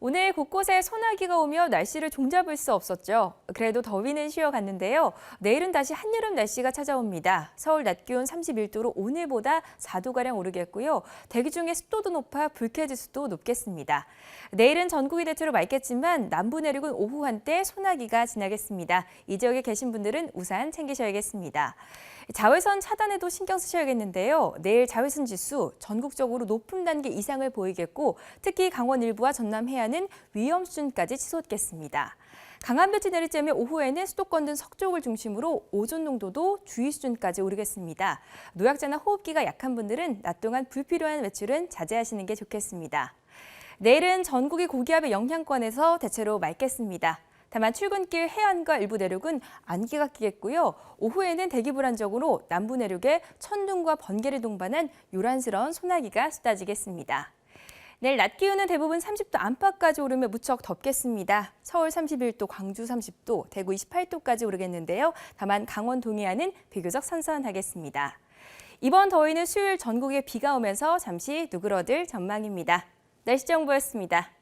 오늘 곳곳에 소나기가 오며 날씨를 종잡을 수 없었죠. 그래도 더위는 쉬어갔는데요. 내일은 다시 한여름 날씨가 찾아옵니다. 서울 낮 기온 31도로 오늘보다 4도가량 오르겠고요. 대기 중에 습도도 높아 불쾌지수도 높겠습니다. 내일은 전국이 대체로 맑겠지만 남부 내륙은 오후 한때 소나기가 지나겠습니다. 이 지역에 계신 분들은 우산 챙기셔야겠습니다. 자외선 차단에도 신경 쓰셔야겠는데요. 내일 자외선 지수 전국적으로 높은 단계 이상을 보이겠고 특히 강원 일부와 전남 해안 은 위험 수준까지 치솟겠습니다. 강한 내릴 즈음에 오후에는 수도권 등 서쪽을 중심으로 오존 농도도 주의 수준까지 오르겠습니다. 노약자나 호흡기가 약한 분들은 낮 동안 불필요한 외출은 자제하시는 게 좋겠습니다. 내일은 전국이 고기압의 영향권에서 대체로 맑겠습니다. 다만 출근길 해안과 일부 내륙은 안개가 끼겠고요. 오후에는 대기 불안정으로 남부 내륙에 천둥과 번개를 동반한 요란스러운 소나기가 쏟아지겠습니다. 내일 낮 기온은 대부분 30도 안팎까지 오르며 무척 덥겠습니다. 서울 31도, 광주 30도, 대구 28도까지 오르겠는데요. 다만 강원 동해안은 비교적 선선하겠습니다. 이번 더위는 수요일 전국에 비가 오면서 잠시 누그러들 전망입니다. 날씨 정보였습니다.